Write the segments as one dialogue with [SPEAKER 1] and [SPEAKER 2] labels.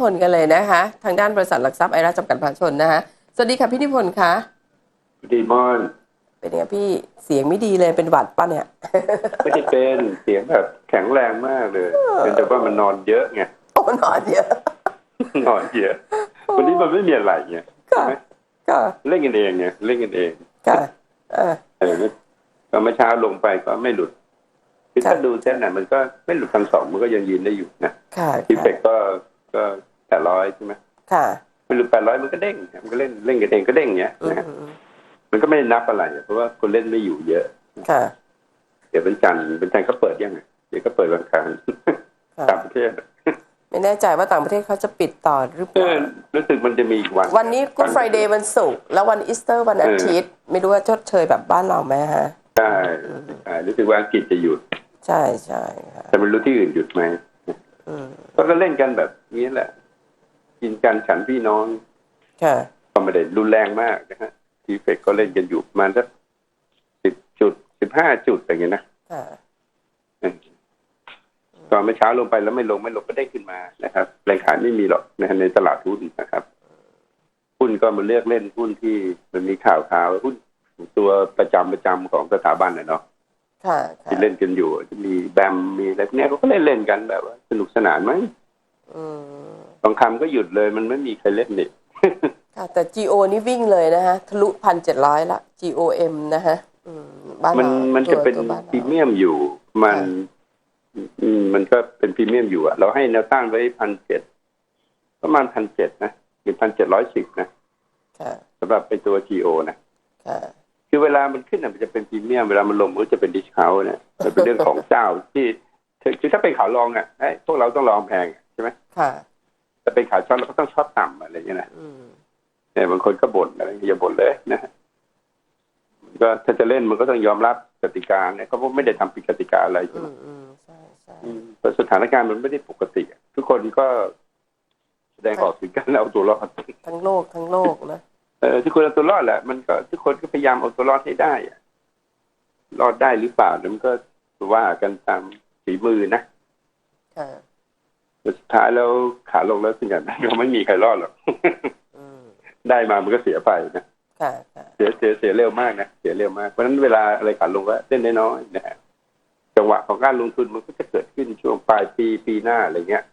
[SPEAKER 1] พนธ์กันเลยนะคะ ทางด้านบริษัทหลักทรัพย์ไอราจำกัดมหาชนนะคะสวัสดีค่ะพี่นิพนธ์คะ
[SPEAKER 2] ดีมอน
[SPEAKER 1] เป็นไงพี่เสียงไม่ดีเลยเป็นหวัดปะเนี่ย
[SPEAKER 2] ไม่ได้เป็นเสียงแบบแข็งแรงมากเลยเป็นแต่ว่ามันนอนเยอะไง
[SPEAKER 1] โอ้นอนเยอะ
[SPEAKER 2] นอนเยอะวันนี้มันไม่มีอะไรไง
[SPEAKER 1] ค่ะ
[SPEAKER 2] ใช่ไหม
[SPEAKER 1] ค่ะ
[SPEAKER 2] เล่นกันเองไงเล่นกันเอง
[SPEAKER 1] ค่ะเออ
[SPEAKER 2] เออก็เมื่อเช้าลงไปก็ไม่หลุดคือ
[SPEAKER 1] ครับ
[SPEAKER 2] ถ้าดูเส้นน่ะมันก็ไม่หลุดพันสองมันก็ยังยืนได้อยู่นะ
[SPEAKER 1] ค่ะ
[SPEAKER 2] ทีเฟ
[SPEAKER 1] ค่ะ
[SPEAKER 2] กก็ก็ แปดร้อยใช่ไหม
[SPEAKER 1] ค่ะ
[SPEAKER 2] ไม่หลุดแปดร้อยมันก็เด้งมันก็เล่นเล่นกันเองก็เด้งอย่างเงี้ย
[SPEAKER 1] อืม
[SPEAKER 2] นะฮะ
[SPEAKER 1] อืม
[SPEAKER 2] มันก็ไม่ได้นับอะไรเพราะว่าคนเล่นไม่อยู่เยอะ
[SPEAKER 1] ค่ะ
[SPEAKER 2] เดี๋ยวเป็นจันทร์เป็นจันทร์ก็เปิดยังไงเดี๋ยวก็เปิดวันอังคาร
[SPEAKER 1] ค่ะ
[SPEAKER 2] ต่างประเทศ
[SPEAKER 1] ไม่แน่ใจว่าต่างประเทศเขาจะปิดต่อหรือเป
[SPEAKER 2] เอ
[SPEAKER 1] ล่า
[SPEAKER 2] อรู้สึกมันจะมีอีกวัน
[SPEAKER 1] วันนี้กู d ไฟเดย์วันศุกร์แล้ววันอีสเตอร์วันอาทิตย์ ไม่รู้ว่าชดเชยแบบบ้านเราไหมฮะ
[SPEAKER 2] ใช่ใช่รู้สึกว่าอังกฤษจะหยุด
[SPEAKER 1] ใช่ใช่ค่ะ
[SPEAKER 2] แต่ไม่รู้ที่อื่นหยุดไหม
[SPEAKER 1] อืม
[SPEAKER 2] ก็ก็เล่นกันแบบนี้แหละ กินกันฉันพี่น้อง
[SPEAKER 1] ค่ะ
[SPEAKER 2] ก็ไม่ได้รุนแรงมากนะฮะทีเฟกก็เล่นกันอยู่ประมาณสักสิบจุดสิบห้าจุดอย่างเงี้ยนะ
[SPEAKER 1] ค่ะ
[SPEAKER 2] เออตอนเมื่อเช้าลงไปแล้วไม่ลงไม่ลงก็ได้ขึ้นมานะครับแรงขายไม่มีหรอกนะฮะในตลาดหุ้นนะครับหุ้นก็มาเลือกเล่นหุ้นที่มันมีข่าวข่าวหุ้นตัวประจำประจำของสถาบันน่ะเนาะ
[SPEAKER 1] ค่ะค่ะ
[SPEAKER 2] ที่เล่นกันอยู่จะมีแบมมีอะไรพวกเนี้ยเขาก็เล่นเล่นกันแบบว่าสนุกสนานไห ม
[SPEAKER 1] อืม
[SPEAKER 2] บางคำก็หยุดเลย มันไม่มีใครเล่นนี่
[SPEAKER 1] ค่ะแต่ GO นี่วิ่งเลยนะฮะทะลุพันเจ็ดร้อยละ GOM นะฮะอืมบ้าน
[SPEAKER 2] มัน
[SPEAKER 1] เรา
[SPEAKER 2] มัน
[SPEAKER 1] ตั
[SPEAKER 2] จะ
[SPEAKER 1] ว
[SPEAKER 2] เป็น
[SPEAKER 1] ตัวบ้าน
[SPEAKER 2] พรี
[SPEAKER 1] เรา
[SPEAKER 2] เมียมอยู่ มันอืมมันก็เป็นพรีเมียมอยู่อะเราให้แนวต้านไว้พันเจ็ดประมาณพันเจ็ดนะหรือพันเจ็ดร้อยสิบนะ
[SPEAKER 1] ค่ะ
[SPEAKER 2] สำหรับเป็นตัว GO นะ
[SPEAKER 1] ค่ะ
[SPEAKER 2] คือเวลามันขึ้นอะมันจะเป็นพรีเมียมเวลามันลงมันก็จะเป็นดิสคาวเนี่ยมันเป็นเรื่องของเจ้าที่คือถ้าเป็นข่าวรองอะเอ้ยพวกเราต้องรองแพงอะใช่ไหม
[SPEAKER 1] ค่ะ
[SPEAKER 2] ถ้าเป็นข่าวช็อตเราก็ต้องช็อตต่ำอะไรอย่างเงี้ยนะ
[SPEAKER 1] อืม
[SPEAKER 2] เนี่ยบางคนก็บ่นอะไรอย่าบ่นเลยนะฮะมันก็ถ้าจะเล่นมันก็ต้องยอมรับกติกาเนี่ยเขาไม่ได้ทำผิดกติกาอะไรใช่
[SPEAKER 1] อื
[SPEAKER 2] ไหม
[SPEAKER 1] มอืมใช่ใช่
[SPEAKER 2] อืมแต่สถานการณ์มันไม่ได้ปกติอะทุกคนก็แสดงออกถึงการเอาตัวรอด
[SPEAKER 1] ทั้งโลกทั้งโลกนะ
[SPEAKER 2] เออทุกคนเอาตัวรอดแหละมันก็ทุกคนก็พยายามเอาตัวรอดให้ได้อะรอดได้หรือเปล่าเนี่ยมันก็ว่ากันตามฝีมือนะ
[SPEAKER 1] ค่ะ
[SPEAKER 2] แต่สุดท้ายแล้วขาลงแล้วส่วนใหญ่มันก็ไม่มีใครรอดหรอก
[SPEAKER 1] อืม
[SPEAKER 2] ได้มามันก็เสียไปนะ
[SPEAKER 1] ค่ะค่ะ
[SPEAKER 2] เสียเสียเสียเร็วมากนะเสียเร็วมากเพราะฉะนั้นเวลาอะไรขาลงก็เล่นได้น้อยนะฮะจังหวะของการลงทุนมันก็จะเกิดขึ้นช่วงปลายปีปีหน้าอะไรเงี้ย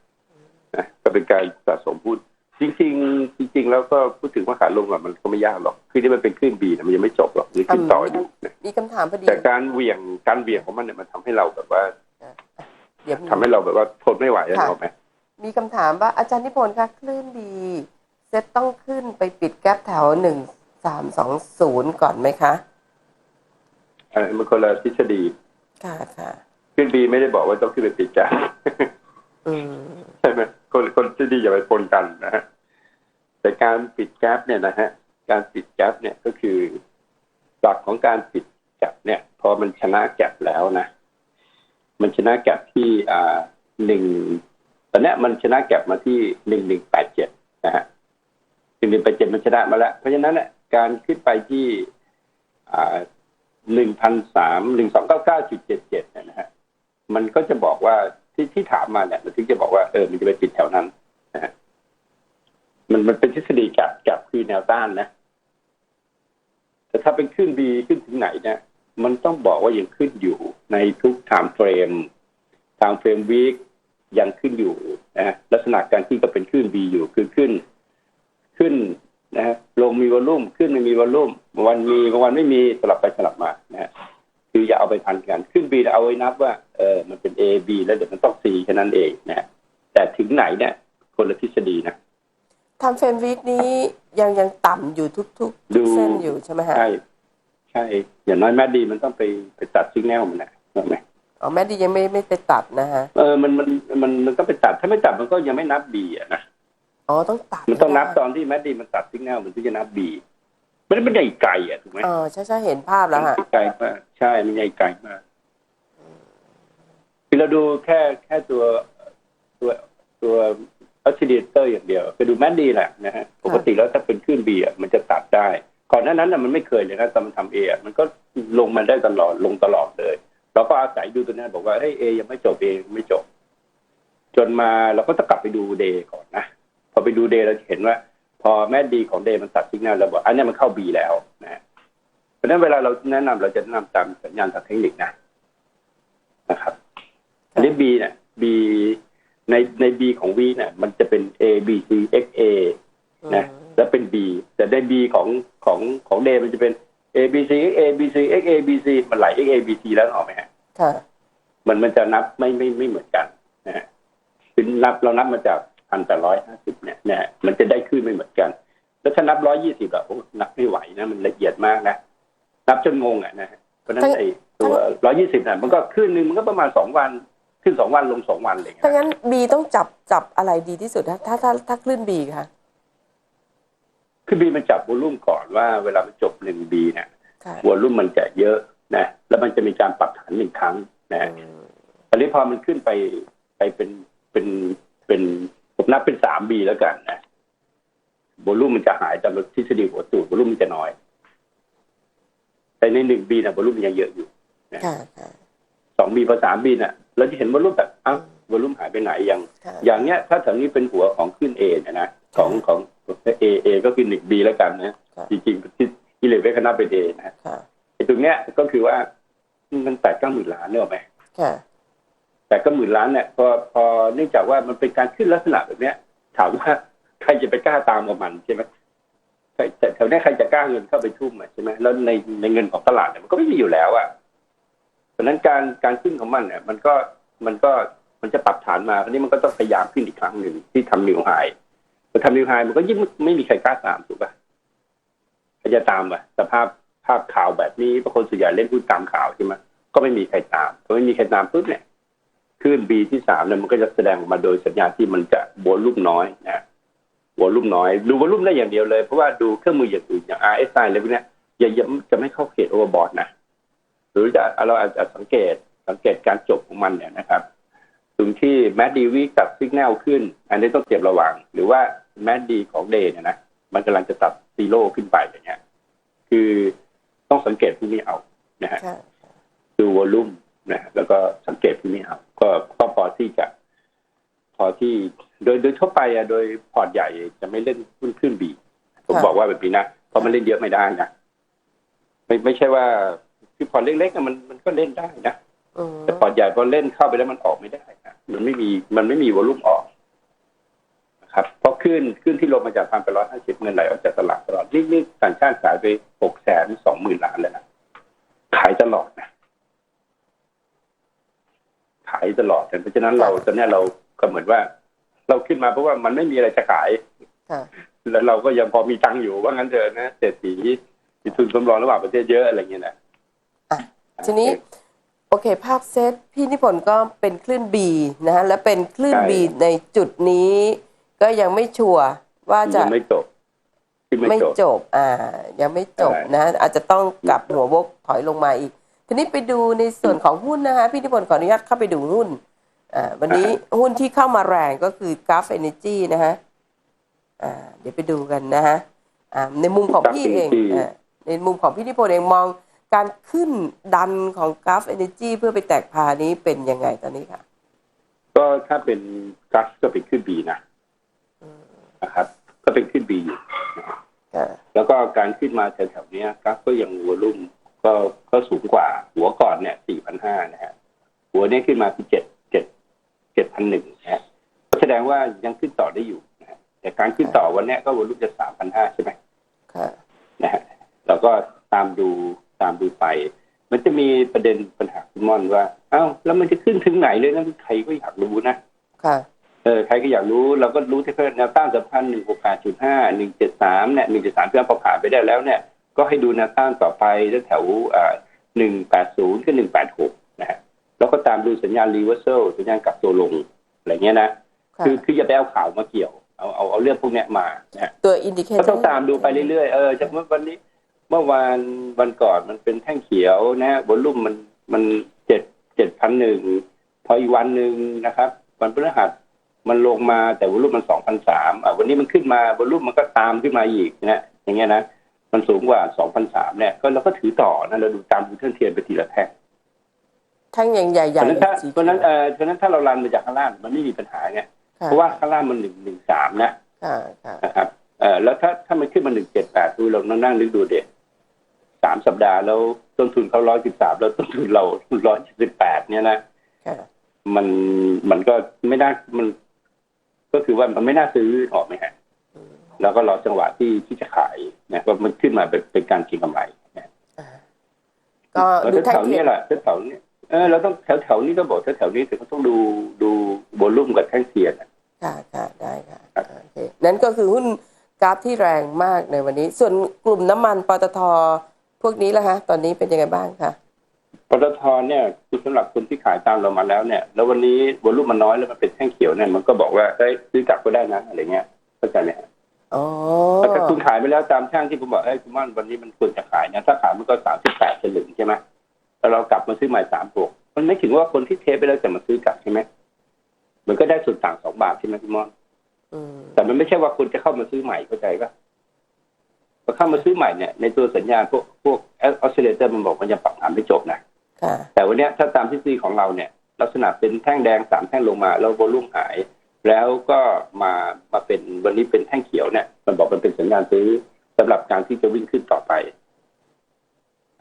[SPEAKER 2] นะก็เป็นการสะสมหุ้นจริงๆจริงๆแล้วก็พูดถึงว่าขาลงอะมันก็ไม่ยากหรอกคือที่มันเป็นคลื่นบีนะมันยังไม่จบหรอกหรือขึ้นต่ออยู่นะ
[SPEAKER 1] มีคำถามพอดี
[SPEAKER 2] แต่การเหวี่ยงการเหวี่ยงของมันเนี่ยมันทำให้เราแบบว่า
[SPEAKER 1] เดี๋ยวมี
[SPEAKER 2] ทำให้เราแบบว่าทนไม่ไหวอะ
[SPEAKER 1] ค่ะ
[SPEAKER 2] ถูกไหม
[SPEAKER 1] มีคำถามว่าอาจารย์นิพนธ์คะคลื่นดี เซ็ตต้องขึ้นไปปิดแก๊ปแถวหนึ่งสามสองศูนย์ก่อนไหมคะ
[SPEAKER 2] เออมันคนละทฤษฎี
[SPEAKER 1] ค่ะค่ะ
[SPEAKER 2] ขึ้นบีไม่ได้บอกว่าต้องขึ้นไปปิดจ้า
[SPEAKER 1] อืม
[SPEAKER 2] ใช่ไหมคนคนที่ดีอย่าไปปนกันนะฮะแต่การปิดแก๊ปเนี่ยนะฮะการปิดแก๊ปเนี่ยก็คือหลักของการปิดแก๊ปเนี่ย พอมันชนะแก๊ปแล้วนะ มันชนะแก๊ปที่อ่าหนึ่งตอนนี้มันชนะแก๊ปมาที่หนึ่งหนึ่งแปดเจ็ดนะฮะหนึ่งหนึ่งแปดเจ็ดมันชนะมาแล้ว เพราะฉะนั้นเนี่ยการขึ้นไปที่อ่าหนึ่งพันสามหนึ่งสองเก้าเก้าจุดเจ็ดเจ็ดนะฮะมันก็จะบอกว่าที่ที่ถามมาเนี่ยมันถึงจะบอกว่าเออมันจะไปปิดแถวนั้นนะฮะมันมันเป็นทฤษฎีกับกับคือแนวต้านนะ แต่ถ้าเป็นขึ้นบีขึ้นถึงไหนเนี่ย มันต้องบอกว่ายังขึ้นอยู่ในทุกไทม์เฟรมไทม์เฟรมวีคยังขึ้นอยู่นะลักษณะการขึ้นก็เป็นขึ้นบีอยู่คือขึ้น ขึ้นนะฮะลงมีวอลลุ่มขึ้นไม่มีวอลลุ่มบางวันมีบางวันไม่มีสลับไปสลับมานะฮะคืออย่าเอาไปพันกัน ขึ้น B เอาไว้นับว่าเออมันเป็น A B แล้วเดี๋ยวมันต้อง C แค่นั้นเองนะฮะแต่ถึงไหนเนี่ยคนละทฤษฎีนะ
[SPEAKER 1] ทำเฟรมวีคนี้ยังยังต่ำอยู่ทุกๆทุก
[SPEAKER 2] ดู
[SPEAKER 1] เส้นอยู่ใช่ไหมฮะ
[SPEAKER 2] ใช่ใช่อย่างน้อยแม่ดีมันต้องไปไปตัดซิกแนลมันนะถูกไหม
[SPEAKER 1] อ๋อแม่ดียังไม่ไม่ไปตัดนะฮะ
[SPEAKER 2] เออมันมันมันมันต้องไปตัดถ้าไม่ตัดมันก็ยังไม่นับ B อะนะ
[SPEAKER 1] อ๋อต้องตัด
[SPEAKER 2] มันต้องนับ
[SPEAKER 1] ให้
[SPEAKER 2] ต
[SPEAKER 1] ได้
[SPEAKER 2] อนที่แม่ดีมันตัดซิกแนลมันถึงจะนับ B ไม่ได้มันใหญ่ไกลอะถูกไหม
[SPEAKER 1] เออใช่ใช่เห็นภาพแล้วฮะ
[SPEAKER 2] มันใหญ่ไกลมากใช่มันใหญ่ไกลมากคือเราดูแค่แค่ตัวตัวตัวออสซิเลเตอร์อย่างเดียวคือดูแม่นดีแหละนะฮะปกติแล้วถ้าเป็นคลื่นบีอะมันจะตัดได้ ก่อนหน้านั้นน่ะมันไม่เคยเลยนะตอนมันทำเอะมันก็ลงมาได้ตลอดลงตลอดเลยเราก็อาศัยดูตัวนั้นบอกว่าเฮ้ยเอยังไม่จบเองไม่จบ จนมาเราก็ต้องกลับไปดูเดย์ก่อนนะพอไปดูเดย์เราจะเห็นว่า พอแม่ดีของเดย์มันตัดสัญญาณเราบอกอันนี้มันเข้าบีแล้วนะเพราะนั้นเวลาเราแนะนำเราจะแนะนำตามสัญญาณทางเทคนิคนะนะครับอันนี้ B เนี่ย B ในใน B ของ V เนี่ยมันจะเป็น A B C X A นะ แล้วเป็น B แต่ใน B ของของของเดย์มันจะเป็น A B C X A B C X A B C มันไหล X A B C แล้วออกไหมฮะ
[SPEAKER 1] ค่ะ
[SPEAKER 2] มันมันจะนับไม่ไม่ไม่เหมือนกันนะฮะคือนับเรานับมาจากพันแปดร้อยห้าสิบเนี่ยนะฮะมันจะได้ขึ้นไม่เหมือนกัน แล้วถ้านับร้อยยี่สิบอะโอ้นับไม่ไหวนะมันละเอียดมากนะนับจนงงอะนะฮะเพราะฉะนั้น
[SPEAKER 1] ทั้ง
[SPEAKER 2] ไอ้ตัวร้อยยี่สิบน่ะมันก็ขึ้นหนึ่งมันก็ประมาณสองวันขึ้นสองวันลงสองวันอะไรอย่างเลย
[SPEAKER 1] ถ้างั้น B ต้องจับจับอะไรดีที่สุดนะถ้าถ้าถ้าคลื่น B ค่ะ
[SPEAKER 2] คือบีมันจับวอลลุ่มก่อนว่าเวลามันจบหนึ่งบีเนี่ย
[SPEAKER 1] ค่ะ
[SPEAKER 2] วอลลุ่มมันจะเยอะนะแล้วมันจะมีการปรับฐานหนึ่งครั้งนะ
[SPEAKER 1] อืม
[SPEAKER 2] อันนี้พอมันขึ้นไปไปเป็นเป็นเป็นผมนับเป็นสามบีแล้วกันนะวอลลุ่มมันจะหายตามทฤษฎีหัวตูดวอลลุ่มมันจะน้อย แต่ในหนึ่งบีนะวอลลุ่มมันยังเยอะอยู่
[SPEAKER 1] ค่ะค่ะ
[SPEAKER 2] สองบีพอสามบีน่ะ เราจะเห็นวอลลุ่มแบบอ้าววอลลุ่มหายไปไหนอย่าง
[SPEAKER 1] ค่ะ
[SPEAKER 2] อย่างเนี้ย ถ้าแถวนี้เป็นหัวของขึ้นเอเนี่ยนะของของ เอเอก็คือหนึ่งบีแล้วกันนะจริงๆที่ที่เลเวลคณะเป็นเอนะ
[SPEAKER 1] ค่ะ
[SPEAKER 2] ไอ้ตรงเนี้ยก็คือว่ามันแปดเก้าหมื่นล้านเนี่ยหรอกไหม
[SPEAKER 1] ค่ะ
[SPEAKER 2] แต่ก็หมื่นล้านเนี่ยพอพอเนื่องจากว่ามันเป็นการขึ้นลักษณะแบบเนี้ย ถามว่าใครจะไปกล้าตามกับมันใช่ไหมใครแต่แถวเนี้ยใครจะกล้าเงินเข้าไปทุ่มอะใช่ไหมแล้วในในเงินของตลาดเนี่ยมันก็ไม่มีอยู่แล้วอะเพราะฉะนั้นการการขึ้นของมันเนี่ย มันก็มันก็มันจะปรับฐานมาคราวนี้มันก็ต้องพยายามขึ้นอีกครั้งหนึ่งที่ทำนิวไฮ พอทำนิวไฮมันก็ยิ่งไม่มีใครกล้าตามถูกป่ะใครจะตามป่ะสภาพภาพข่าวแบบนี้บางคนส่วนใหญ่เล่นหุ้นตามข่าวใช่ไหมก็ไม่มีใครตามพอไม่มีใครตามปุ๊บเนี่ยขึ้น B ที่สามเนี่ยมันก็จะแสดงออกมาโดยสัญญาณที่มันจะวอลลุ่มน้อยนะวอลลุ่มน้อย ดูวอลลุ่มได้อย่างเดียวเลย เพราะว่าดูเครื่องมืออย่างอื่นอย่าง RSI อะไรพวกนี้ยอย่าอย่าจะไม่เข้าเขตโอเวอร์บอทนะหรือจะเราอาจจะสังเกตสังเกตการจบของมันเนี่ยนะครับ ตรงที่แมดดีวีกับซิกแนลขึ้น อันนี้ต้องเก็บระวัง หรือว่าแมดดีของเดย์เนี่ยนะมันกำลังจะตัดซีโร่ขึ้นไปอย่างเงี้ยคือต้องสังเกตพวกนี้เอานะฮะ
[SPEAKER 1] ค่ะ
[SPEAKER 2] ดูวอลลุ่มนะแล้วก็สังเกตพวกนี้เอาก็ก็พอที่จะ พอที่โดยโดยทั่วไปอะโดยพอร์ตใหญ่จะไม่เล่นหุ้นขึ้นบีผม
[SPEAKER 1] ค่ะ
[SPEAKER 2] บอกว่าแบบนี้นะเพราะมันเล่นเยอะไม่ได้นะไม่ไม่ใช่ว่าคือพอร์ตเล็กๆอะมันมันก็เล่นได้นะ
[SPEAKER 1] อืม
[SPEAKER 2] แต่พอร์ตใหญ่พอเล่นเข้าไปแล้วมันออกไม่ได้นะ มันไม่มีมันไม่มีวอลลุ่มออกนะครับเพราะขึ้นขึ้นที่ลงมาจากพันแปดร้อยห้าสิบเงินไหลออกจากตลาดตลอดนี่นี่ต่างชาติขายไปหกแสนสองหมื่นล้านเลยนะขายตลอดนะขายตลอดเพราะฉะนั้นเราตอนเนี้ยเราก็เหมือนว่า เราขึ้นมาเพราะว่ามันไม่มีอะไรจะขาย
[SPEAKER 1] ค่ะ
[SPEAKER 2] แล้วเราก็ยังพอมีตังค์อยู่ว่างั้นเถอะนะเศรษฐีมีทุนสำรองระหว่างประเทศเยอะอะไรเงี้ยนะ
[SPEAKER 1] อะทีนี้ โอเค ภาพเซตพี่นิพนธ์ก็เป็นคลื่น B นะฮะ และเป็นคลื่น B ในจุดนี้ ก็ยังไม่ชัวร์ว่าจะ
[SPEAKER 2] ยังไม่จบที่ไม่
[SPEAKER 1] ไม่
[SPEAKER 2] จบ
[SPEAKER 1] จบ อ่า ยังไม่จบ
[SPEAKER 2] ใช่
[SPEAKER 1] นะอาจจะต้องกลับหัววกถอยลงมาอีก ทีนี้ไปดูในส่วนของหุ้นนะคะพี่นิพนธ์ขออนุญาตเข้าไปดูหุ้นอ่าวันนี้หุ้นที่เข้ามาแรงก็คือกราฟเอเนจีนะฮะอ่าเดี๋ยวไปดูกันนะฮะอ่าในมุมของพี่เองอ่าในมุมของพี่นิพนธ์เองมอง การขึ้นดันของกราฟเอเนจีเพื่อไปแตกพานี้เป็นยังไงตอนนี้ค่ะ
[SPEAKER 2] ก็ถ้าเป็นกัสก็เป็นขึ้นบีนะนะครับ ก็เป็นขึ้นบีอยู่
[SPEAKER 1] ค่ะ
[SPEAKER 2] แล้วก็การขึ้นมาแถวๆเนี้ยกัสก็ยังวอลุ่มก็ก็สูงกว่า หัวก่อนเนี่ยสี่พันห้านะฮะหัวเนี้ขึ้นมาคือเจ็ดเจ็ดเจ็ดพันหนึ่งนะฮะก็แสดงว่ายังขึ้นต่อได้อยู่นะฮะแต่การขึ้นต่อวันเนี้ยก็วอลุ่มจะสามพันห้าใช่ไหม
[SPEAKER 1] ค่ะ
[SPEAKER 2] นะฮะเราก็ตามดู ตามดูไป มันจะมีประเด็นปัญหาคุณมอนว่า เอ้าแล้วมันจะขึ้นถึงไหนเลยนะใครก็อยากรู้นะ
[SPEAKER 1] ค่ะ
[SPEAKER 2] เออใครก็อยากรู้เราก็รู้ที่เพิ่มแนวต้านสำคัญหนึ่งหกแปดจุดห้าหนึ่งเจ็ดสามเนี่ยหนึ่งเจ็ดสามเพื่อพอผ่านไปได้แล้วเนี่ยก็ให้ดูแนวต้านต่อไปแถวหนึ่งแปดศูนย์กับหนึ่งแปดหกนะฮะแล้วก็ตามดูสัญญาณรีเวอร์เซลสัญญาณกลับตัวลงอะไรเงี้ยนะ
[SPEAKER 1] ค่ะ
[SPEAKER 2] คือคืออย่าไปเอาข่าวมาเกี่ยวเอาเอาเอาเรื่องพวกเนี้ยมานะฮะ
[SPEAKER 1] ตัวอินดิเคเตอ
[SPEAKER 2] ก็
[SPEAKER 1] ร์
[SPEAKER 2] ต้องตามดูไปเรื่อยๆเออจากเมื่อวันนี้ เมื่อวานวันก่อนมันเป็นแท่งเขียวนะฮะบนลุ่มมันมันเจ็ดเจ็ดพันหนึ่งพออีกวันหนึ่งนะครับวันพฤหัสมันลงมาแต่วอลุ่มมันสองพันสามอะวันนี้มันขึ้นมาวอลุ่มมันก็ตามขึ้นมาอีกนะอย่างเงี้ยนะมันสูงกว่าสองพันสามเนี่ย ก็เราก็ถือต่อนะเราดูตามดูเท่าเทียนไปทีละแท่ง
[SPEAKER 1] แท่งใหญ่ๆ
[SPEAKER 2] เพราะฉะนั้นถ้า
[SPEAKER 1] สี
[SPEAKER 2] เพราะฉะนั้นเออเพราะฉะนั้นถ้าเราลันมาจากข้างล่างมันไม่มีปัญหาไง
[SPEAKER 1] ค่ะ
[SPEAKER 2] เพราะว่าข้างล่างมันหนึ่งหนึ่งสามนะ
[SPEAKER 1] ค่ะค่ะ
[SPEAKER 2] นะครับเอ่อแล้วถ้าถ้ามันขึ้นมาหนึ่งเจ็ดแปดดูเรานั่งนึกดูเด็ก สามสัปดาห์แล้วต้นทุนเขาร้อยสิบสามแล้วต้นทุนเราร้อยสิบแปดเนี่ยนะ
[SPEAKER 1] ค่ะ
[SPEAKER 2] มันมันก็ไม่น่ามัน ก็คือว่ามันไม่น่าซื้อออกไหมฮะแล้วก็รอจังหวะที่ที่จะขายนะว่ามันขึ้นมาเป็นเป็นการเก็งกำไรนะ
[SPEAKER 1] ก็
[SPEAKER 2] แล้ว
[SPEAKER 1] ดู
[SPEAKER 2] แถ
[SPEAKER 1] แท่ง
[SPEAKER 2] วๆ
[SPEAKER 1] เที
[SPEAKER 2] นี้
[SPEAKER 1] ยน
[SPEAKER 2] แหละแถวๆนี้เออเราต้องแถวแถวๆนี้ก็บอกแถวๆนี้แต่ก็ต้องดูดูโวลุ่มกับแท่งเทียนอะ
[SPEAKER 1] ค่ะค่ะได้ค่ะโอเคนั่นก็คือหุ้นกราฟที่แรงมากในวันนี้ ส่วนกลุ่มน้ำมันปตท พวกนี้ล่ะคะ ตอนนี้เป็นยังไงบ้างคะ
[SPEAKER 2] ปตทเนี่ยคือสำหรับคนที่ขายตามเรามาแล้วเนี่ย แล้ววันนี้วอลุ่มมันน้อยแล้วมันเป็นแท่งเขียวเนี่ยมันก็บอกว่าเอ้ยซื้อกลับก็ได้นะอะไรเงี้ยเข้าใจไหมฮะ
[SPEAKER 1] อ๋อ
[SPEAKER 2] แล้วถ้าคุณขายไปแล้วตามช่างที่ผมบอกเอ้ยคุณม่อนวันนี้มันควรจะขายนะถ้าขายมันก็สามสิบแปดสลึงใช่ไหมแล้วเรากลับมาซื้อใหม่สามหกมันไม่ถึงว่าคนที่เทไปแล้วจะมาซื้อกลับใช่ไหมมันก็ได้ส่วนต่างสองบาทใช่ไหมคุณม่อน
[SPEAKER 1] อืม
[SPEAKER 2] แต่มันไม่ใช่ว่าคุณจะเข้ามาซื้อใหม่เข้าใจปะ พอเข้ามาซื้อใหม่เนี่ยในตัวสัญญาณพวกพวกออสซิเลเตอร์มันบอกมันจะปรับฐานไม่จบนะ
[SPEAKER 1] ค่ะ
[SPEAKER 2] แต่วันเนี้ยถ้าตามทฤษฎีของเราเนี่ยลักษณะเป็นแท่งแดงสามแท่งลงมาแล้วโวลุ่มหาย แล้วก็มามาเป็นวันนี้เป็นแท่งเขียวเนี่ย มันบอกมันเป็นสัญญาณซื้อสำหรับการที่จะวิ่งขึ้นต่อไป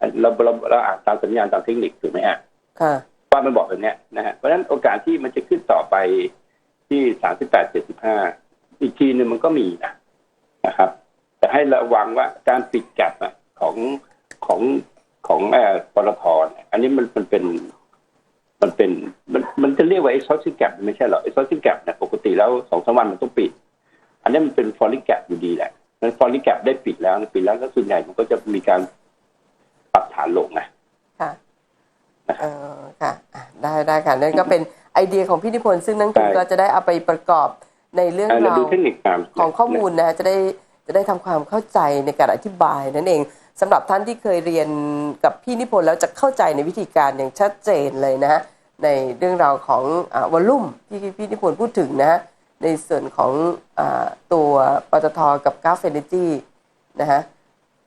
[SPEAKER 2] อันเราเราเราอ่านตามสัญญาณตามเทคนิคถูกไหมฮะ
[SPEAKER 1] ค่ะ
[SPEAKER 2] ว่ามันบอกแบบเนี้ยนะฮะเพราะฉะนั้นโอกาสที่มันจะขึ้นต่อไปที่สามสิบแปดเจ็ดสิบห้าอีกทีหนึงมันก็มีนะนะครับแต่ ให้ระวังว่าการปิดแกลบอะของของของเอ่อปตทเนี่ยอันนี้มันมันเป็นมันเป็นมันมันจะเรียกว่า exhausting gap ไม่ใช่หรอ exhausting gap เนี่ยปกติแล้วสองสามวันมันต้องปิด อันนี้มันเป็น falling gap อยู่ดีแหละนั้น falling gap ได้ปิดแล้วปิดแล้วก็ส่วนใหญ่มันก็จะมีการปรับฐานลงนะ
[SPEAKER 1] ค่ะเออค่ะอะได้ได้ค่ะนั่นก็เป็นไอเดียของพี่นิพนธ์ซึ่งนักทุน
[SPEAKER 2] ใช่
[SPEAKER 1] ก็จะได้เอาไปประกอบในเรื่อง
[SPEAKER 2] เอ่อเรา
[SPEAKER 1] ราว
[SPEAKER 2] ดูเทคนิคตาม
[SPEAKER 1] ของข้อมูลนะจะได้ จะได้ทำความเข้าใจในการอธิบายนั่นเองสำหรับท่านที่เคยเรียนกับพี่นิพนธ์แล้วจะเข้าใจในวิธีการอย่างชัดเจนเลยนะฮะในเรื่องราวของวอลลุ่มที่พี่นิพนธ์พูดถึงนะฮะในส่วนของอาตัวปตทกับกราฟเอเนจีนะฮะ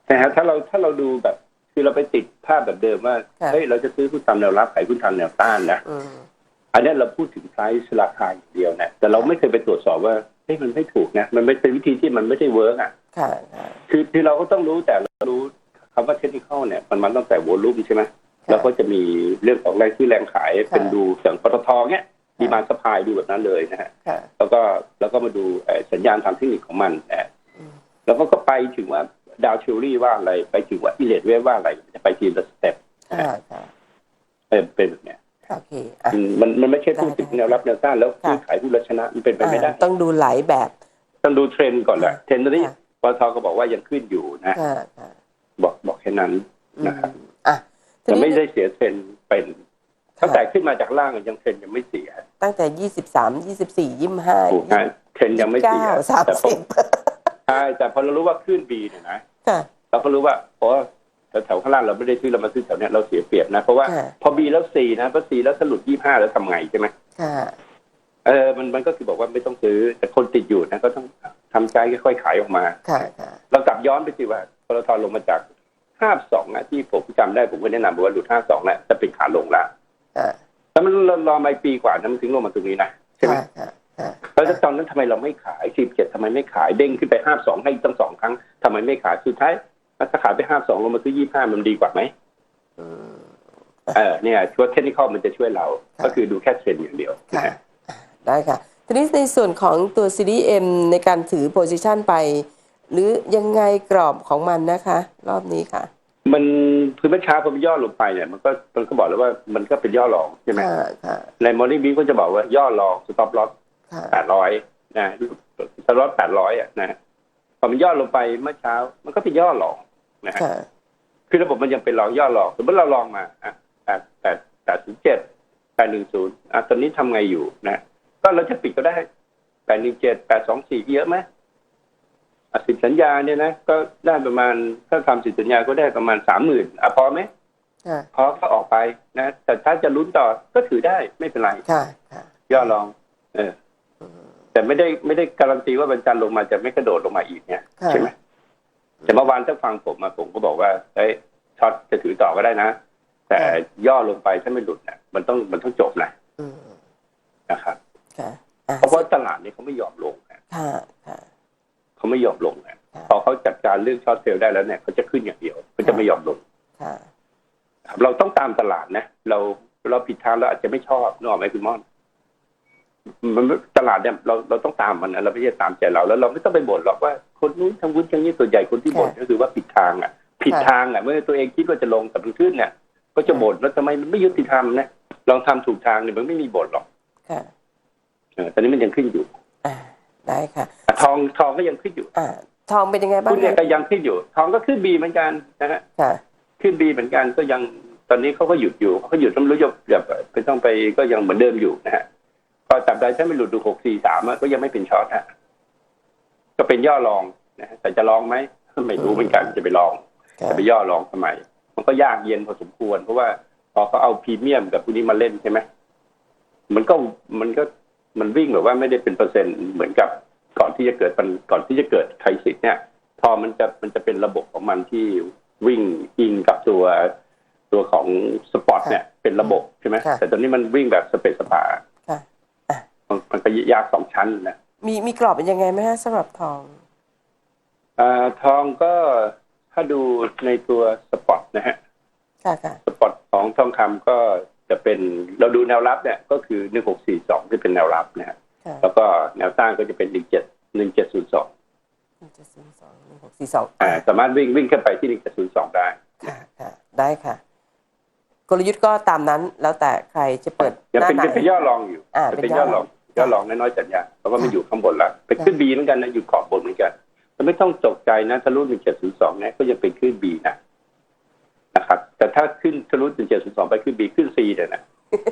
[SPEAKER 2] แต่ฮะถ้าเราถ้าเราดูแบบคือเราไปติดภาพแบบเดิมว่า
[SPEAKER 1] ค่ะ
[SPEAKER 2] เฮ้ยเราจะซื้อหุ้นตามแนวรับขายหุ้นตามแนวต้านนะ
[SPEAKER 1] อืม
[SPEAKER 2] อันนี้เราพูดถึงไพรซ์ราคาอย่างเดียวนะแต่เราไม่เคยไปตรวจสอบว่าเฮ้ยมันไม่ถูกนะมันไม่เป็นวิธีที่มันไม่ได้เวิร์กอะ
[SPEAKER 1] ค่ะค่ะ
[SPEAKER 2] คือคือเราก็ต้องรู้แต่เรารู้คำว่าเทคนิคเนี่ยมันมันตั้งแต่วอลุ่มใช่ไหมแล้วก็จะมีเรื่องของแรงซื้อแรงขายเป็นดูอย่างปตทเนี้ยดีมาสปายดูแบบนั้นเลยนะฮะ
[SPEAKER 1] ค่ะ
[SPEAKER 2] แล้วก็แล้วก็มาดูเอ่อสัญญาณทางเทคนิคของมันนะ
[SPEAKER 1] อืม
[SPEAKER 2] แล้วก็ก็ไปถึงว่าดาวชิลลี่ว่าอะไรไปถึงว่าอิเลดเวฟว่าอะไรจะไปทีละสเต็ป
[SPEAKER 1] ค่ะค่ะ
[SPEAKER 2] เออเป็นแบบเนี้ย
[SPEAKER 1] โอเคอะ
[SPEAKER 2] อืมมันมันไม่ใช่พูดถึง
[SPEAKER 1] ได้
[SPEAKER 2] แนวรับแนวต้านแล้ว
[SPEAKER 1] ค่ะ
[SPEAKER 2] ซื้อขายหุ้นแล้วชนะมันเป็นไปไม่ได้
[SPEAKER 1] อ่าต้องดูหลายแบบ
[SPEAKER 2] ต้องดูเทรนด์ก่อนแหละเทรนด์ตอนนี้
[SPEAKER 1] ค่ะ
[SPEAKER 2] ปตทก็บอกว่ายังขึ้นอยู่นะ
[SPEAKER 1] ค่ะค่ะ
[SPEAKER 2] บอกบอกแค่นั้น
[SPEAKER 1] อืม
[SPEAKER 2] นะครับ
[SPEAKER 1] อะที
[SPEAKER 2] แต่
[SPEAKER 1] นี้
[SPEAKER 2] ไม่ได้เสียเทรนด์เป็น
[SPEAKER 1] ค่ะ
[SPEAKER 2] ตั้งแต่ขึ้นมาจากล่างยังเทรนด์ยังไม่เสีย
[SPEAKER 1] ตั้งแต่ยี่สิบสามยี่สิบสี่ยี่สิบห้า
[SPEAKER 2] ถูกไหมเทรนด์ยังไม่เสีย
[SPEAKER 1] สาม
[SPEAKER 2] แต่พอ
[SPEAKER 1] สิบ
[SPEAKER 2] ใช่แต่พอเรารู้ว่าขึ้นบีเนี่ยนะ
[SPEAKER 1] ค่ะ
[SPEAKER 2] เราก็รู้ว่าเพราะ แถวๆข้างล่างเราไม่ได้ซื้อเรามาซื้อแถวเนี้ยเราเสียเปรียบนะ เพราะว่า
[SPEAKER 1] ค่ะ
[SPEAKER 2] พอบีแล้วสี่นะพอสี่แล้วสรุปยี่ห้าแล้วทำไงใช่ไหม
[SPEAKER 1] ค่ะ
[SPEAKER 2] เออมันมันก็คือบอกว่าไม่ต้องซื้อแต่คนติดอยู่นะก็ต้องทำใจค่อยๆขายออกมา
[SPEAKER 1] ค่ะค่ะ
[SPEAKER 2] เรากลับย้อนไปสิว่าปตทลงมาจากห้าสองนะที่ผมจำได้ผมก็แนะนำบอกว่าหลุดห้าสองแล้วจะเป็นขาลงแล้ว
[SPEAKER 1] ค่ะ
[SPEAKER 2] แล้วมันรอมาปีกว่านะมันถึงลงมาตรงนี้นะใช่ไหม
[SPEAKER 1] ค่ะค่ะค่ะ
[SPEAKER 2] แล้วตอนนั้นทำไมเราไม่ขายสิบเจ็ดทำไมไม่ขายเด้งขึ้นไปห้าสองให้ตั้งสองครั้งทำไมไม่ขายสุดท้าย ถ้าขายไปห้าสองลงมาซื้อยี่ห้ามันดีกว่าไหม
[SPEAKER 1] อืม
[SPEAKER 2] เออเนี่ยช่วยเทคนิคมันจะช่วยเรา
[SPEAKER 1] ค่ะ
[SPEAKER 2] ก็คือดูแค่เทรนด์อย่างเดียวนะ
[SPEAKER 1] ค่ะ
[SPEAKER 2] ฮะ
[SPEAKER 1] ได้ค่ะ ทีนี้ในส่วนของตัวซีรีส์ M ในการถือโพซิชันไป หรือยังไงกรอบของมันนะคะ รอบนี้ค่ะ
[SPEAKER 2] มันคือเมื่อเช้าพอมันย่อลงไปเนี่ยมันก็มันก็บอกแล้วว่ามันก็เป็นย่อรองใช่ไหม
[SPEAKER 1] ค่ะค่ะ
[SPEAKER 2] ในมอร์นิ่งบีก็จะบอกว่าย่อรองสต็อปลอส
[SPEAKER 1] ค่ะ
[SPEAKER 2] แปดร้อยนะสต็อปลอสแปดร้อยอะนะพอมันย่อลงไปเมื่อเช้า มันก็เป็นย่อรอง นะฮะ
[SPEAKER 1] ค่ะ
[SPEAKER 2] คือระบบมันยังเป็นรองย่อรองสมมติเราลองมาอะแปดแปดแปดศูนย์เจ็ดแปดหนึ่งศูนย์อะตอนนี้ทำไงอยู่นะก็เราจะปิดก็ได้แปดหนึ่งเจ็ดแปดสองสี่เยอะไหมอะสิบสัญญาเนี่ยนะก็ได้ประมาณถ้าทำสิบสัญญาก็ได้ประมาณสามหมื่นอะพอไหม
[SPEAKER 1] ค่ะ
[SPEAKER 2] พอก็ออกไปนะ แต่ถ้าจะลุ้นต่อก็ถือได้ไม่เป็นไร
[SPEAKER 1] ค่ะค่ะ
[SPEAKER 2] ย่อรอง เออแต่ไม่ได้ไม่ได้การันตีว่าบรรจันทร์ลงมาจะไม่กระโดดลงมาอีกเนี่ย
[SPEAKER 1] ค่ะ
[SPEAKER 2] ใช่ไหม แต่เมื่อวานถ้าฟังผมมาผมก็บอกว่าเอ้ยช็อตจะถือต่อก็ได้นะ แต่ย่อลงไปถ้าไม่หลุดเนี่ยมันต้องมันต้องจบนะ
[SPEAKER 1] อืม
[SPEAKER 2] นะครับ
[SPEAKER 1] ค่ะอะ
[SPEAKER 2] เพราะว่าตลาดนี้เขาไม่ยอมลงนะ
[SPEAKER 1] ค่ะค่ะ
[SPEAKER 2] ไม่ยอมลงนะ
[SPEAKER 1] ค่ะ
[SPEAKER 2] พอเขาจัดการเรื่องช็อตเซลล์ได้แล้วเนี่ยเขาจะขึ้นอย่างเดียวเขาจะไม่ยอมลง
[SPEAKER 1] ค่ะ
[SPEAKER 2] ครับเราต้องตามตลาดนะเราเราผิดทางเราอาจจะไม่ชอบนึกออกไหมคุณม่อนมันตลาดเนี่ยเราเราต้องตามมันนะเราไม่ใช่ตามใจเราแล้ว เราไม่ต้องไปบ่นหรอกว่า คนนู้นทำวุ้นอย่างนี้ตัวใหญ่คนที่บ่น
[SPEAKER 1] ค่ะ
[SPEAKER 2] ก็คือว่าผิดทางอะ ผิด
[SPEAKER 1] ค่ะ
[SPEAKER 2] ทางอะเมื่อตัวเองคิดว่าจะลงแต่มันขึ้นเนี่ยก็จะบ่นแล้วทำไมมันไม่ยุติธรรมนะลองทำถูกทางเนี่ยมันไม่มีบ่นหรอก
[SPEAKER 1] ค่ะ
[SPEAKER 2] เออตอนนี้มันยังขึ้นอยู่
[SPEAKER 1] อ่าได้ค่ะ
[SPEAKER 2] อะ ทองทองก็ยังขึ้นอยู่
[SPEAKER 1] อ่าทองเป็นยังไงบ้าง
[SPEAKER 2] คุณเนี่ยก็ยังขึ้นอยู่ ทองก็ขึ้นบีเหมือนกันนะฮะ
[SPEAKER 1] ค่ะ
[SPEAKER 2] ขึ้นบีเหมือนกันก็ยังตอนนี้เขาก็หยุดอยู่เขาก็หยุดต้องรู้จะแบบไปต้องไปก็ยังเหมือนเดิมอยู่นะฮะพอจับได้ถ้าไม่หลุดดูหกสี่สามก็ยังไม่เป็นช็อตฮะ ก็เป็นย่อรองนะฮะแต่จะลองไหมไม่รู้เหมือนกันจะไปลอง
[SPEAKER 1] ค่ะ
[SPEAKER 2] จะไปย่อรองทำไมมันก็ยากเย็นพอสมควร เพราะว่าพอเขาเอาพรีเมียมกับพวกนี้มาเล่นใช่ไหมมันก็มันก็มันวิ่งแบบว่าไม่ได้เป็นเปอร์เซ็นต์เหมือนกับก่อนที่จะเกิดปัญก่อนที่จะเกิดไครซิสเนี่ย พอมันจะมันจะเป็นระบบของมันที่วิ่งอิงกับตัวตัวของสปอร์ตเนี่ยเป็นระบบใช่ไหม
[SPEAKER 1] ค่ะ
[SPEAKER 2] แต่ตอนนี้มันวิ่งแบบสเปซสปา
[SPEAKER 1] ค่ะ
[SPEAKER 2] มันมันก็ยากสองชั้นนะ
[SPEAKER 1] มีมีกรอบเป็นยังไงไหมฮะสำหรับทอง
[SPEAKER 2] อ่าทองก็ถ้าดูในตัวสปอร์ตนะฮะ
[SPEAKER 1] ค่ะค่ะ
[SPEAKER 2] สปอร์ตของทองคำก็จะเป็นเราดูแนวรับเนี่ยก็คือหนึ่งหกสี่สองที่เป็นแนวรับนะฮะ
[SPEAKER 1] ค่ะ
[SPEAKER 2] แล้วก็แนวต้านก็จะเป็นหนึ่งเจ็ดหนึ่งเจ็ดศูนย์สอง
[SPEAKER 1] หนึ่งเจ็ดศูนย์สองหนึ่งหกสี่สอง
[SPEAKER 2] อ่าสามารถวิ่งวิ่งขึ้นไปที่หนึ่งเจ็ดศูนย์สองได้
[SPEAKER 1] ค่ะค่ะได้ค่ะ กลยุทธ์ก็ตามนั้นแล้วแต่ใครจะเปิด
[SPEAKER 2] ยัง
[SPEAKER 1] หน้า
[SPEAKER 2] เป็น
[SPEAKER 1] ไหน
[SPEAKER 2] เป็นย่อรองอยู่
[SPEAKER 1] อ่า
[SPEAKER 2] จะ
[SPEAKER 1] เป็
[SPEAKER 2] เป็นน
[SPEAKER 1] ย่
[SPEAKER 2] ย่
[SPEAKER 1] อ
[SPEAKER 2] อ
[SPEAKER 1] ร
[SPEAKER 2] ร
[SPEAKER 1] อ
[SPEAKER 2] อง งย่อรองน้อยๆจัดยาเพราะว่ามันอยู่ข้างบนแล้วเป็นขึ้นบีเหมือนกันนะอยู่ขอบบนเหมือนกันแต่ไม่ต้องตกใจนะทะลุหนึ่งเจ็ดศูนย์สองเนี่ยก็ยังเป็นขึ้นบีนะนะครับ แต่ถ้าขึ้นทะลุหนึ่งเจ็ดศูนย์สองไปขึ้นบีขึ้นซีเนี่ยนะ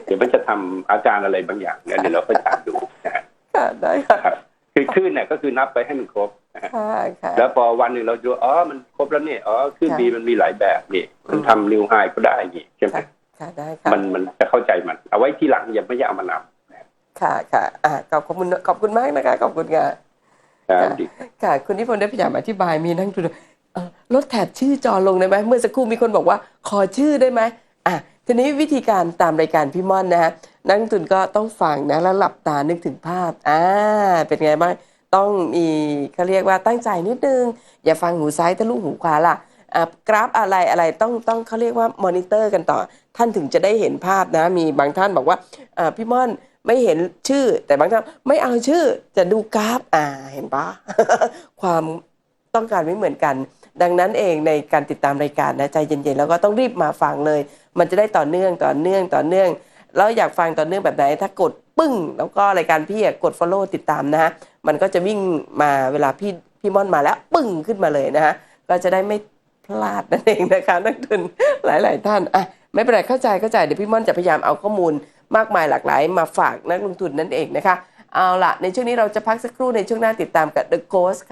[SPEAKER 2] เดี๋ยวมันจะทำอาการอะไรบางอย่างเนี่ยเดี๋ยวเราค่อยตามดูนะฮะ
[SPEAKER 1] ค่ะได้ค่ะ
[SPEAKER 2] ครับคือขึ้นเนี่ยก็คือนับไปให้มันครบนะฮะ
[SPEAKER 1] ค่ะค่ะ
[SPEAKER 2] แล้วพอวันหนึ่งเราดูอ๋อมันครบแล้วเนี่ยอ๋อขึ้น
[SPEAKER 1] ค่ะ
[SPEAKER 2] บีมันมีหลายแบบนี่ มัน
[SPEAKER 1] อืม
[SPEAKER 2] ทำนิวไฮก็ได้นี่ใช่ไหม
[SPEAKER 1] ค่ะค่ะได้ค่ะ
[SPEAKER 2] มันมันจะเข้าใจมัน เอาไว้ทีหลังอย่าไม่อยากเอามานำนะ
[SPEAKER 1] ค่ะค่ะอ่าขอบคุณขอบคุณมากนะคะ ขอบคุณค่ะ
[SPEAKER 2] ครับดี
[SPEAKER 1] ค่ะ คุณนิพนธ์ได้พยายามอธิบายมีนั่งดูเอ่อลดแถบชื่อจอลงได้ไหมเมื่อสักครู่มีคนบอกว่าขอชื่อได้ไหมอะทีนี้วิธีการตามรายการพี่ม่อนนะฮะนักลงทุนก็ต้องฟังนะแล้วหลับตานึกถึงภาพอ่าเป็นไงบ้างต้องมีเขาเรียกว่าตั้งใจนิดนึง อย่าฟังหูซ้ายทะลุหูขวาล่ะอ่ากราฟอะไรอะไรต้องต้องเขาเรียกว่ามอนิเตอร์กันต่อ ท่านถึงจะได้เห็นภาพนะ มีบางท่านบอกว่าอ่าพี่ม่อน ไม่เห็นชื่อ แต่บางท่านไม่เอาชื่อจะดูกราฟอ่าเห็นปะความต้องการไม่เหมือนกัน ดังนั้นเองในการติดตามรายการนะใจเย็นๆแล้วก็ต้องรีบมาฟังเลย มันจะได้ต่อเนื่องต่อเนื่องต่อเนื่องแล้วอยากฟังต่อเนื่องแบบไหนถ้ากดปึ้ง แล้วก็รายการพี่กด follow ติดตามนะฮะมันก็จะวิ่งมาเวลาพี่พี่ม่อนมาแล้วปึ้งขึ้นมาเลยนะฮะก็จะได้ไม่พลาดนั่นเองนะคะนักทุนหลาย ๆ ท่านอะไม่เป็นไรเข้าใจเข้าใจเดี๋ยวพี่ม่อนจะพยายามเอาข้อมูล มากมายหลากหลาย มาฝากนักลงทุนนั่นเองนะคะ เอาละในช่วงนี้เราจะพักสักครู่ในช่วงหน้าติดตามกับ The Ghost ค่ะ